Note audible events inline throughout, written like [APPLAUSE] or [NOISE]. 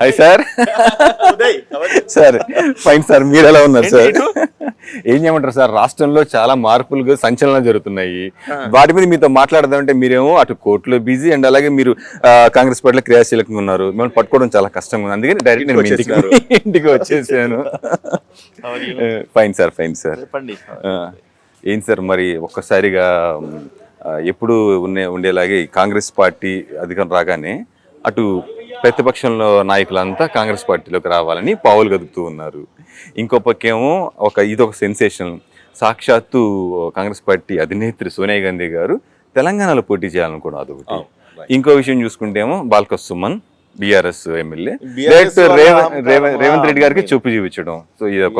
Hi sir sir fine sir మీరు ఎలా ఉన్నారు సార్ ఏం చేయమంటారు సార్ రాష్ట్రంలో చాలా మార్పులు సంచలనాలు జరుగుతున్నాయి. వాటి మీద మీతో మాట్లాడదామంటే మీరేమో అటు కోర్టులో బిజీ అండ్ అలాగే మీరు కాంగ్రెస్ పార్టీలో క్రియాశీలకంగా ఉన్నారు. మిమ్మల్ని పట్టుకోవడం చాలా కష్టంగా ఉంది. అందుకని డైరెక్ట్ నేను ఇంటికి ఇంటికి [LAUGHS] వచ్చేసాను. ఫైన్ సార్ ఫైన్ సార్ ఏం సార్ మరి ఒక్కసారిగా ఎప్పుడు ఉండే ఉండేలాగే కాంగ్రెస్ పార్టీ అధికారం రాగానే అటు ప్రతిపక్షంలో నాయకులంతా కాంగ్రెస్ పార్టీలోకి రావాలని పావులు గదుపుతూ ఉన్నారు. ఇంకో పక్కేమో ఒక ఇది ఒక సెన్సేషన్. సాక్షాత్తు కాంగ్రెస్ పార్టీ అధినేత్రి సోనియా గాంధీ గారు తెలంగాణలో పోటీ చేయాలనుకోవడం అదొకటి. ఇంకో విషయం చూసుకుంటేమో బాల్క సుమన్ బీఆర్ఎస్ ఎమ్మెల్యే డైరెక్ట్ రేవంత్ రెడ్డి గారికి చూపు చూపించడం. సో ఇది ఒక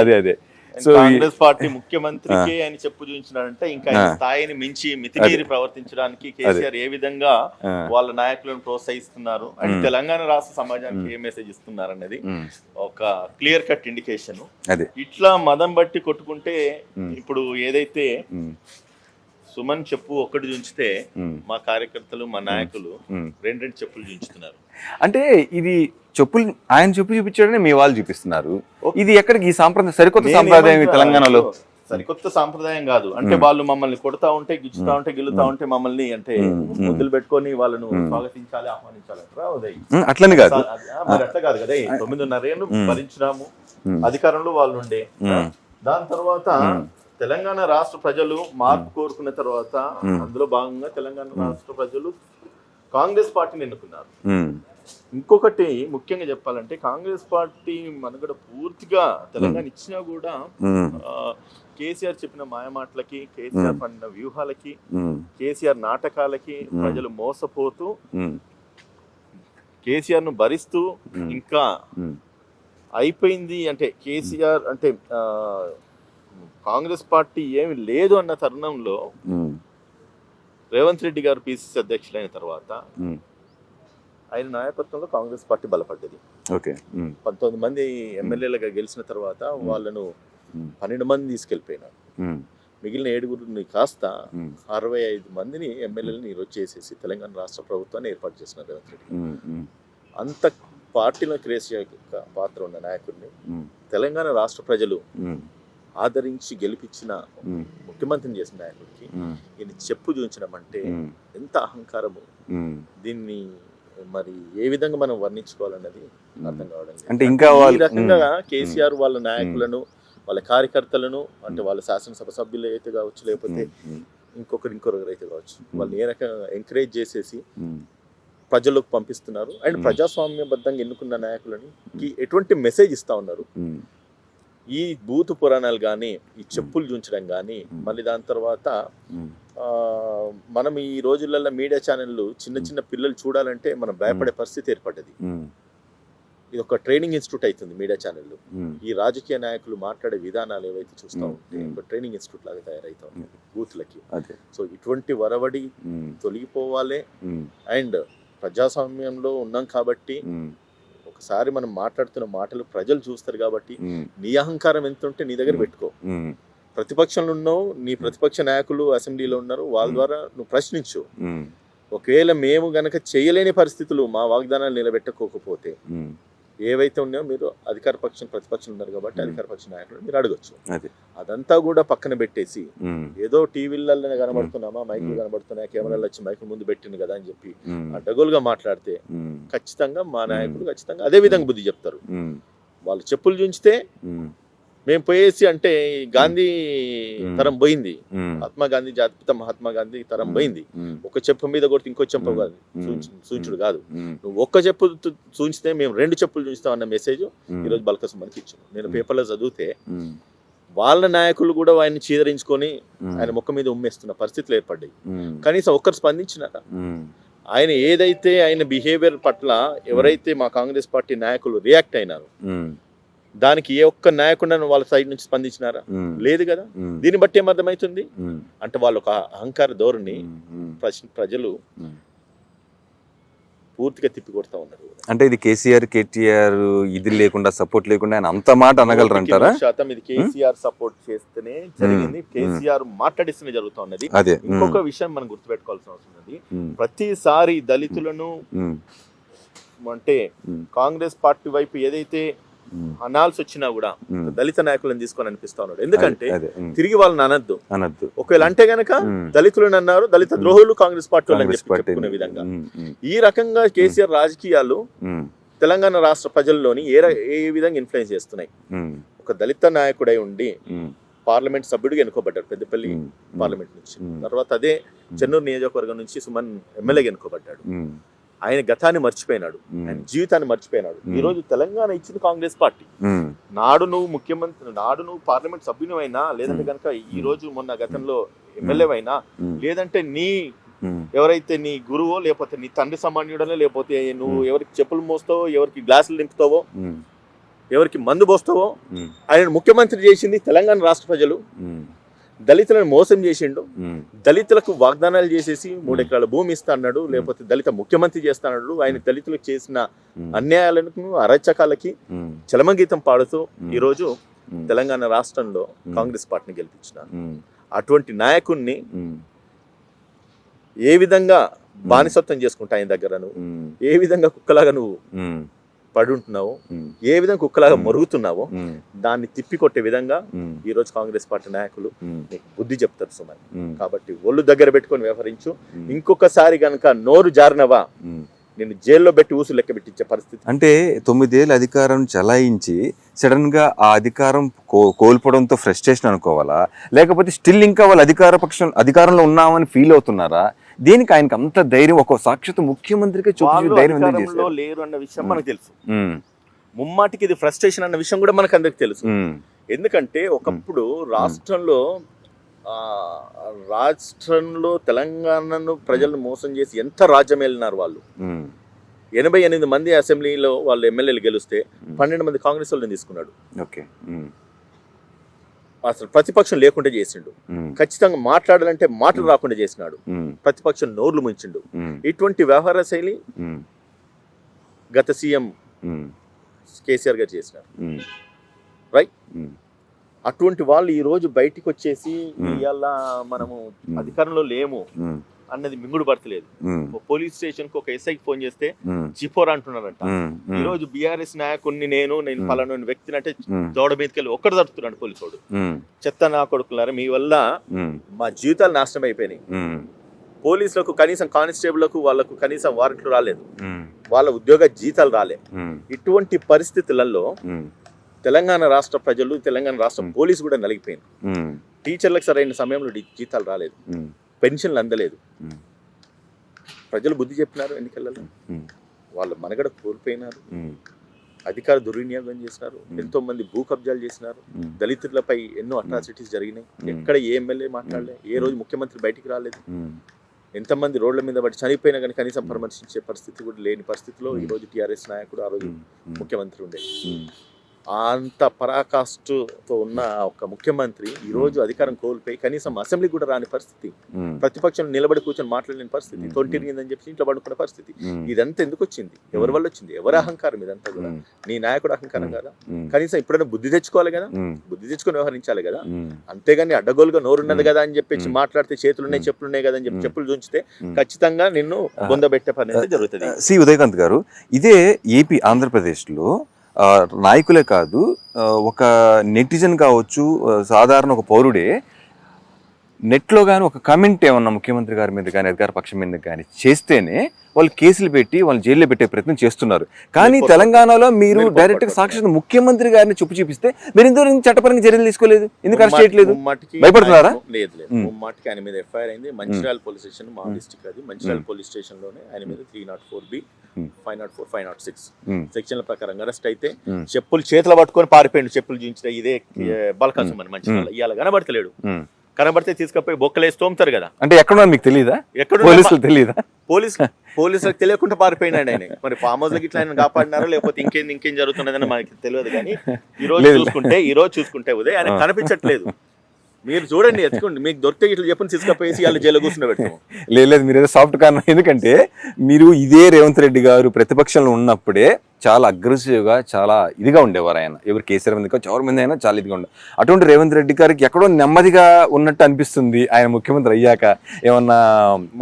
అదే అదే. సో కాంగ్రెస్ పార్టీ ముఖ్యమంత్రికి ఆయన చెప్పు చూపించినాడంటే ఇంకా స్థాయిని మించి మితిమీరి ప్రవర్తించడానికి కేసీఆర్ ఏ విధంగా. వాళ్ళ నాయకులను ప్రోత్సహిస్తున్నారు అండ్ తెలంగాణ రాష్ట్ర సమాజానికి ఏ మెసేజ్ ఇస్తున్నారు అనేది ఒక క్లియర్ కట్ ఇండికేషన్ ఇట్లా మదం బట్టి కొట్టుకుంటే ఇప్పుడు ఏదైతే సుమన్ చెప్పు ఒక్కటి చూంచితే మ్, కార్యకర్తలు మా నాయకులు. రెండు రెండు చెప్పులు చూంచుతున్నారు. అంటే ఇది చెప్పులు ఆయన చెప్పు చూపించడమే మీ వాళ్ళు చూపిస్తున్నారు. ఇది ఎక్కడికి? ఈ సాంప్రదాయం సరికొత్త సాంప్రదాయం తెలంగాణలో. సరికొత్త సాంప్రదాయం కాదు. అంటే వాళ్ళు మమ్మల్ని కొడతా ఉంటే గిచ్చుతా ఉంటే గిల్లుతా ఉంటే మమ్మల్ని అంటే ముద్దులు పెట్టుకొని వాళ్ళను స్వాగతించాలి ఆహ్వానించాలి అట్లని కాదు. మరి అట్లా కాదు కదా. తొమ్మిదిన్నర ఏళ్ళు భరించినాము. అధికారంలో వాళ్ళు ఉండే. దాని తర్వాత తెలంగాణ రాష్ట్ర ప్రజలు మార్పు కోరుకున్న తర్వాత అందులో భాగంగా తెలంగాణ రాష్ట్ర ప్రజలు కాంగ్రెస్ పార్టీని ఎన్నుకున్నారు. ఇంకొకటి ముఖ్యంగా చెప్పాలంటే కాంగ్రెస్ పార్టీ మనగడ పూర్తిగా తెలంగాణ ఇచ్చినా కూడా కేసీఆర్ చెప్పిన మాయమాటలకి కేసీఆర్ పడిన వ్యూహాలకి కేసీఆర్ నాటకాలకి ప్రజలు మోసపోతూ కేసీఆర్ను భరిస్తూ ఇంకా అయిపోయింది అంటే కేసీఆర్ అంటే కాంగ్రెస్ పార్టీ ఏమి లేదు అన్న తరుణంలో రేవంత్ రెడ్డి గారు పిసిసి అధ్యక్షులైన తర్వాత. ఆయన నాయకత్వంలో కాంగ్రెస్ పార్టీ బలపడ్డది. ఓకే. పంతొమ్మిది మంది ఎమ్మెల్యేలుగా గెలిచిన తర్వాత వాళ్ళను పన్నెండు మంది తీసుకెళ్ళిపోయినారు. మిగిలిన ఏడుగురిని కాస్త అరవై ఐదు మందిని ఎమ్మెల్యేలను ఈరోజు చేసేసి తెలంగాణ రాష్ట్ర ప్రభుత్వాన్ని ఏర్పాటు చేసిన రేవంత్ రెడ్డి అంత పార్టీలో క్రేసియా పాత్ర ఉన్న నాయకుడిని తెలంగాణ రాష్ట్ర ప్రజలు ఆదరించి గెలిపించిన ముఖ్యమంత్రిని చేసిన నాయకుడికి ఈయన చెప్పు చూపించడం అంటే ఎంత అహంకారము. దీన్ని మరి ఏ విధంగా మనం వర్ణించుకోవాలన్నది అర్థం కావడం. అంటే ఇంకా ఈ వాళ్ళు- రకంగా కేసీఆర్ వాళ్ళ నాయకులను వాళ్ళ కార్యకర్తలను అంటే వాళ్ళ శాసనసభ సభ్యులు అయితే కావచ్చు లేకపోతే ఇంకొకరు ఇంకొకరు అయితే కావచ్చు వాళ్ళని ఏ రకంగా ఎంకరేజ్ చేసేసి ప్రజలకు పంపిస్తున్నారు. అండ్ ప్రజాస్వామ్యబద్ధంగా ఎన్నుకున్న నాయకులని ఎటువంటి మెసేజ్ ఇస్తా ఉన్నారు? ఈ భూత పురాణాలు కానీ ఈ చెప్పులు చూంచడం కానీ మళ్ళీ దాని తర్వాత మనం ఈ రోజులలో మీడియా ఛానళ్ళు చిన్న చిన్న పిల్లలు చూడాలంటే మనం భయపడే పరిస్థితి ఏర్పడ్డది. ఇది ఒక ట్రైనింగ్ ఇన్స్టిట్యూట్ అవుతుంది మీడియా ఛానళ్ళు. ఈ రాజకీయ నాయకులు మాట్లాడే విధానాలు ఏవైతే చూస్తూ ఉంటే. ఒక ట్రైనింగ్ ఇన్స్టిట్యూట్ లాగా తయారవుతా ఉంది బూత్లకి. సో ఇటువంటి వరవడి తొలగిపోవాలి. అండ్ ప్రజాస్వామ్యంలో ఉన్నాం కాబట్టి ఒకసారి మనం మాట్లాడుతున్న మాటలు ప్రజలు చూస్తారు కాబట్టి నీ అహంకారం ఎంత ఉంటే నీ దగ్గర పెట్టుకో. ప్రతిపక్షంలో ఉన్నావు నీ ప్రతిపక్ష నాయకులు అసెంబ్లీలో ఉన్నారు వాళ్ళ ద్వారా నువ్వు ప్రశ్నించు. ఒకవేళ మేము గనక చేయలేని పరిస్థితులు మా వాగ్దానాలు నిలబెట్టుకోకపోతే మ్, ఏవైతే ఉన్నాయో మీరు అధికార పక్షం ప్రతిపక్షం ఉన్నారు కాబట్టి అధికార పక్ష నాయకులు మీరు అడగొచ్చు. అదే. అదంతా కూడా పక్కన పెట్టేసి ఏదో టీవీలలో కనబడుతున్నామా మైకులు కనబడుతున్నాయా కెమెరాలు వచ్చి మైకుల ముందు పెట్టింది కదా అని చెప్పి అడ్డగోలుగా మాట్లాడితే ఖచ్చితంగా మా నాయకులు ఖచ్చితంగా అదే విధంగా బుద్ధి చెప్తారు. వాళ్ళు చెప్పులు చూంచితే మేము పోయేసి అంటే గాంధీ. తరం పోయింది. మహాత్మా గాంధీ జాతిపిత మహాత్మా గాంధీ తరం పోయింది. ఒక చెప్పు మీద కొడితే ఇంకో చెప్పు కాదు. సూచుడు కాదు. నువ్వు ఒక్క చెప్పు చూంచితే మేము రెండు చెప్పులు చూస్తాం అన్న మెసేజ్ ఈరోజు బల్కస్ మనకి ఇచ్చాను నేను పేపర్లో చదివితే వాళ్ళ నాయకులు కూడా ఆయన్ని చీదరించుకొని ఆయన ముఖం మీద ఉమ్మేస్తున్న పరిస్థితులు ఏర్పడ్డాయి. కనీసం ఒక్కరు స్పందించినారా? ఆయన ఏదైతే ఆయన బిహేవియర్ పట్ల ఎవరైతే మా కాంగ్రెస్ పార్టీ నాయకులు రియాక్ట్ అయినారు దానికి ఏ ఒక్క నాయకుడు వాళ్ళ సైడ్ నుంచి స్పందించినారా? లేదు కదా? దీన్ని బట్టి ఏమర్థమవుతుంది? అంటే వాళ్ళు ఒక అహంకార ధోరణి ప్రజలు పూర్తిగా తిప్పి కొడతా ఉన్నారు అంటే ఇది కేసీఆర్ కేటీఆర్ ఇది లేకుండా సపోర్ట్ లేకుండా ఆయన అంత మాట అనగలరు అంటారా శాతం ఇది కేసీఆర్ సపోర్ట్ చేస్తేనే జరిగింది. కేసీఆర్ మాట్లాడిస్తేనే జరుగుతా ఉన్నది. ఇంకొక విషయం మనం గుర్తుపెట్టుకోవాల్సిన అవసరం ఉంది. ప్రతిసారి దళితులను అంటే కాంగ్రెస్ పార్టీ వైపు ఏదైతే అనాల్సి వచ్చినా కూడా. దళిత నాయకులను తీసుకొని అనిపిస్తా ఉన్నాడు. ఎందుకంటే తిరిగి వాళ్ళని అనద్దు. అనద్దు. ఒకవేళ అంటే గనక ఉమ్. దళితులను అన్నారు దళిత ద్రోహులు కాంగ్రెస్ పార్టీ పార్టీ చెప్పుకునే విధంగా. ఈ రకంగా కేసీఆర్ రాజకీయాలు తెలంగాణ రాష్ట్ర ప్రజల్లోని ఏ ఏ విధంగా ఇన్ఫ్లుయెన్స్ చేస్తున్నాయి? ఒక దళిత నాయకుడై ఉండి పార్లమెంట్ సభ్యుడిగా ఎన్నుకోబడ్డాడు పెద్దపల్లి పార్లమెంట్ నుంచి. తర్వాత అదే చెన్నూరు నియోజకవర్గం నుంచి సుమన్ ఎమ్మెల్యేగా ఎన్నుకోబడ్డాడు. ఆయన గతాన్ని మర్చిపోయినాడు. ఆయన జీవితాన్ని మర్చిపోయినాడు. ఈ రోజు తెలంగాణ ఇచ్చింది కాంగ్రెస్ పార్టీ. నాడు నువ్వు ముఖ్యమంత్రి నాడు నువ్వు పార్లమెంట్ సభ్యునివైనా లేదంటే కనుక ఈ రోజు మొన్న గతంలో ఎమ్మెల్యేవైనా లేదంటే నీ ఎవరైతే నీ గురువో లేకపోతే నీ తండ్రి సమాన్యుడనో లేకపోతే నువ్వు ఎవరికి చెప్పులు మోస్తావో ఎవరికి గ్లాసులు నింపుతావో ఎవరికి మందు పోస్తావో ఆయన ముఖ్యమంత్రి చేసింది తెలంగాణ రాష్ట్ర ప్రజలు. దళితులను మోసం చేసిండు. దళితులకు వాగ్దానాలు చేసేసి మూడు ఎకరాల భూమి ఇస్తా అన్నాడు లేకపోతే దళిత ముఖ్యమంత్రి చేస్తా అన్నాడు ఆయన దళితులకు చేసిన ఉమ్, అన్యాయాలకు అరాచకాలకి చలమగీతం పాడుతూ. ఈరోజు తెలంగాణ రాష్ట్రంలో కాంగ్రెస్ పార్టీని గెలిపించినారు. ఉమ్, అటువంటి నాయకుణ్ణి ఏ విధంగా బానిసత్వం చేసుకుంటా ఆయన దగ్గర నువ్వు ఏ విధంగా కుక్కలాగా నువ్వు పడి ఉంటున్నావు ఏ విధంగా కుక్కలాగా మరుగుతున్నావో దాన్ని తిప్పికొట్టే విధంగా ఉమ్, ఈ రోజు కాంగ్రెస్ పార్టీ నాయకులు నీకు బుద్ధి చెప్తారు సుమన్. ఉమ్, కాబట్టి ఒళ్ళు దగ్గర పెట్టుకొని వ్యవహరించు. ఇంకొకసారి గనక నోరు జారినవా. నేను జైల్లో పెట్టి ఊసు లెక్క పెట్టించే పరిస్థితి. అంటే తొమ్మిదేళ్ళు అధికారం చలాయించి సడన్గా ఆ అధికారం కో కోల్పోవడంతో ఫ్రస్ట్రేషన్ అనుకోవాలా? లేకపోతే స్టిల్ ఇంకా వాళ్ళు అధికార పక్షం అధికారంలో ఉన్నామని ఫీల్ అవుతున్నారా? దేనికి ఆయనకి అంత ధైర్యం ఒక సాక్షాత్ ముఖ్యమంత్రికే చూపించే ధైర్యం చేశారు? లేరు అన్న విషయం మనకు తెలుసు. ముమ్మాటికి ఇది ఫ్రస్ట్రేషన్ అన్న విషయం కూడా మనకు అందరికి తెలుసు. ఎందుకంటే ఒకప్పుడు రాష్ట్రంలో రాష్ట్రంలో తెలంగాణను ప్రజలను మోసం చేసి ఎంత రాజ్యం వెళ్ళినారు వాళ్ళు? ఎనభై ఎనిమిది మంది అసెంబ్లీలో వాళ్ళు ఎమ్మెల్యేలు గెలిస్తే పన్నెండు మంది కాంగ్రెస్ వాళ్ళని తీసుకున్నాడు. ఓకే. అసలు ప్రతిపక్షం లేకుండా చేసిండు. ఖచ్చితంగా మాట్లాడాలంటే మాటలు రాకుండా చేసినాడు. ప్రతిపక్షం నోర్లు ముంచిండు. ఇటువంటి వ్యవహార శైలి గత సీఎం కేసీఆర్ గారు చేసినారు. రైట్ అటువంటి వాళ్ళు ఈ రోజు బయటికి వచ్చేసి. ఇవాళ మనము. అధికారంలో లేము. అన్నది మింగుడు పడతలేదు పోలీస్ స్టేషన్కి ఒక ఎస్ఐకి ఫోన్ చేస్తే చిపోర్ అంటున్నారంట. ఈ రోజు బీఆర్ఎస్ నాయకుడిని నేను నేను. పలానా వ్యక్తిని అంటే దౌడ మీదకి వెళ్ళి ఒక్కడు తడుతున్నాడు పోలీసోడు. ఉమ్, చెత్త నా కొడుకులారా మీ వల్ల మా జీవితాలు నాశనం అయిపోయినాయి. పోలీసులకు కనీసం కానిస్టేబుల్లకు వాళ్ళకు కనీసం వారెంట్లు రాలేదు. వాళ్ళ ఉద్యోగ జీతాలు రాలే. ఇటువంటి పరిస్థితులలో తెలంగాణ రాష్ట్ర ప్రజలు తెలంగాణ రాష్ట్ర. పోలీసు కూడా నలిగిపోయింది. టీచర్లకు సరైన సమయంలో జీతాలు రాలేదు. పెన్షన్లు అందలేదు. ప్రజలు బుద్ధి చెప్పినారు ఎన్నికలలో. వాళ్ళు మనగడ కోల్పోయినారు. అధికార దుర్వినియోగం చేసినారు. ఎంతో మంది భూ కబ్జాలు చేసినారు. దళితులపై ఎన్నో అట్రాసిటీస్ జరిగినాయి. ఎక్కడ ఏ ఎమ్మెల్యే మాట్లాడలే. ఏ రోజు ముఖ్యమంత్రి బయటికి రాలేదు. ఎంతమంది రోడ్ల మీద పడి చనిపోయినా కానీ కనీసం పరామర్శించే పరిస్థితి కూడా లేని పరిస్థితిలో ఈ రోజు టీఆర్ఎస్ నాయకుడు ఆ రోజు ముఖ్యమంత్రి ఉండే. అంత పరాకాష్ఠతో ఉన్న ఒక ముఖ్యమంత్రి ఈ రోజు అధికారం కోల్పోయి కనీసం అసెంబ్లీ కూడా రాని పరిస్థితి. ఉమ్, ప్రతిపక్షం నిలబడి కూర్చొని మాట్లాడలేని పరిస్థితి. Hmm. తొంటిరిగిందని చెప్పి ఇంట్లో పడుకున్న పరిస్థితి. ఇదంతా ఎందుకు వచ్చింది? ఎవరి వల్ల వచ్చింది? ఎవరి అహంకారం ఇదంతా కూడా? నీ నాయకుడు అహంకారం కదా? కనీసం ఇప్పుడైనా బుద్ధి తెచ్చుకోవాలి కదా? బుద్ధి తెచ్చుకొని వ్యవహరించాలి కదా? అంతేగాని అడ్డగోలుగా నోరున్నది కదా అని చెప్పేసి Hmm. మాట్లాడితే చేతులున్నాయి Hmm. చెప్పులున్నాయి కదా అని చెప్పి Hmm. చెప్పులు చూంచితే Hmm. ఖచ్చితంగా నిన్ను బొందబెట్టే పని అయితే జరుగుతుంది. సి. ఉదయకాంత్ గారు ఇదే ఏపీ ఆంధ్రప్రదేశ్లో నాయకులే కాదు ఒక నెటిజన్ కావచ్చు సాధారణ ఒక పౌరుడే నెట్లో కానీ ఒక కమెంట్ ఏమన్నా ముఖ్యమంత్రి గారి మీద కానీ అధికార పక్షం మీద కానీ చేస్తేనే వాళ్ళు కేసులు పెట్టి వాళ్ళు జైల్లో పెట్టే ప్రయత్నం చేస్తున్నారు కానీ తెలంగాణలో మీరు మీరు డైరెక్ట్ పొరపాటు సాక్షాత్ ముఖ్యమంత్రి గారిని చెప్పు చూపిస్తే మీరు ఎందుకు చట్టపరంగా చర్యలు తీసుకోలేదు ఎందుకు అరెస్ట్ చేయట్లేదు భయపడుతున్నారా? లేదు లేదు ఆయన మీద ఎఫ్ఐఆర్ అయింది మంచిర్యాల పోలీస్ స్టేషన్ మా. డిస్టిక్ అది మంచిర్యాల. పోలీస్ స్టేషన్లోనే ఆయన మీద three naught four B. Five naught four five naught six um, సెక్షన్ల ప్రకారం అరెస్ట్ అయితే Hmm. చెప్పులు చేతిలో పట్టుకొని పారిపోయిండు. చెప్పులు చూపించిన ఇదే బలకాసం అని మంచిర్యాల ఇవాళ కనబడతలేడు. కనబడితే తీసుకపోయి బొక్కలేసి తోముతారు కదా. అంటే ఎక్కడ మీకు తెలియదా ఎక్కడ పోలీసులు తెలియదా పోలీస్ [LAUGHS] పోలీసులకు తెలియకుండా పారిపోయినాడు ఆయన. మరి ఫామ్ హౌస్ ఇట్లా ఆయన కాపాడినారో? లేకపోతే ఇంకేం ఇంకేం జరుగుతున్నదని మనకి తెలియదు కానీ ఈ రోజు. చూసుకుంటే ఈ రోజు చూసుకుంటే ఉదయం ఆయన. కనిపించట్లేదు. [LAUGHS] మీరు చూడండి ఎత్తుకోండి. మీకు దొరికితే ఇట్లా చెప్పని తీసుకపోయేసి వాళ్ళు జైలు కూర్చుని లేదు లేదు మీరు ఏదో సాఫ్ట్ కారణం ఎందుకంటే మీరు ఇదే రేవంత్ రెడ్డి గారు ప్రతిపక్షంలో ఉన్నప్పుడే చాలా అగ్రెసివ్గా చాలా ఇదిగా ఉండేవారు ఆయన. ఎవరు కేసీఆర్ మీద కావచ్చు, ఎవరి మీద అయినా చాలా ఇదిగా ఉండే. అటువంటి రేవంత్ రెడ్డి గారికి ఎక్కడో నెమ్మదిగా ఉన్నట్టు అనిపిస్తుంది ఆయన ముఖ్యమంత్రి అయ్యాక. ఏమన్నా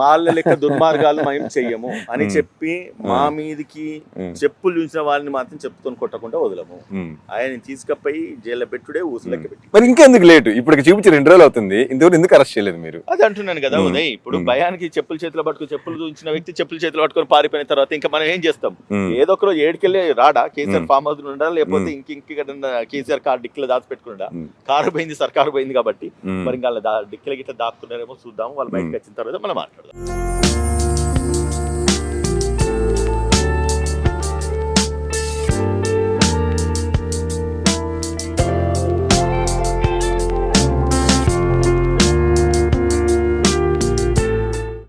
వాళ్ళ లెక్క దుర్మార్గాలు మేము చెయ్యము అని చెప్పి మా మీదికి చెప్పులు చూసిన వాళ్ళని మాత్రం చెప్పుకొని కొట్టకుండా వదలము. ఆయన తీసుకపోయి జైల్లో పెట్టుడే ఊసులెక్క పెట్టి. మరి ఇంకెందుకు లేటు? ఇప్పటికి చూపించి రెండు రోజులు అవుతుంది. ఇంతవరకు ఎందుకు అరెస్ట్ చేయలేదు మీరు? అది అంటున్నాను కదా ఉదయ్. ఇప్పుడు భయానికి చెప్పులు చేతిలో పట్టుకుని చెప్పులు చూసిన వ్యక్తి చెప్పులు చేతిలో పట్టుకొని పారిపోయిన తర్వాత ఇంకా మనం ఏం చేస్తాం. ఏదో ఒక రోజు ఏడుకెళ్ళి రాడా? కేసీఆర్ ఫామ్ హౌస్ ఉండాలి? లేకపోతే ఇంక ఇంక కేసీఆర్ కార్ డిక్కీలో ఉమ్. కారు పోయింది సర్కారు పోయింది కాబట్టి. మరి ఇంకా డిక్కీల గిట్ల దాక్కున్నారేమో చూద్దాం వాళ్ళు బయటకు వచ్చిన తర్వాత మనం మాట్లాడదాం.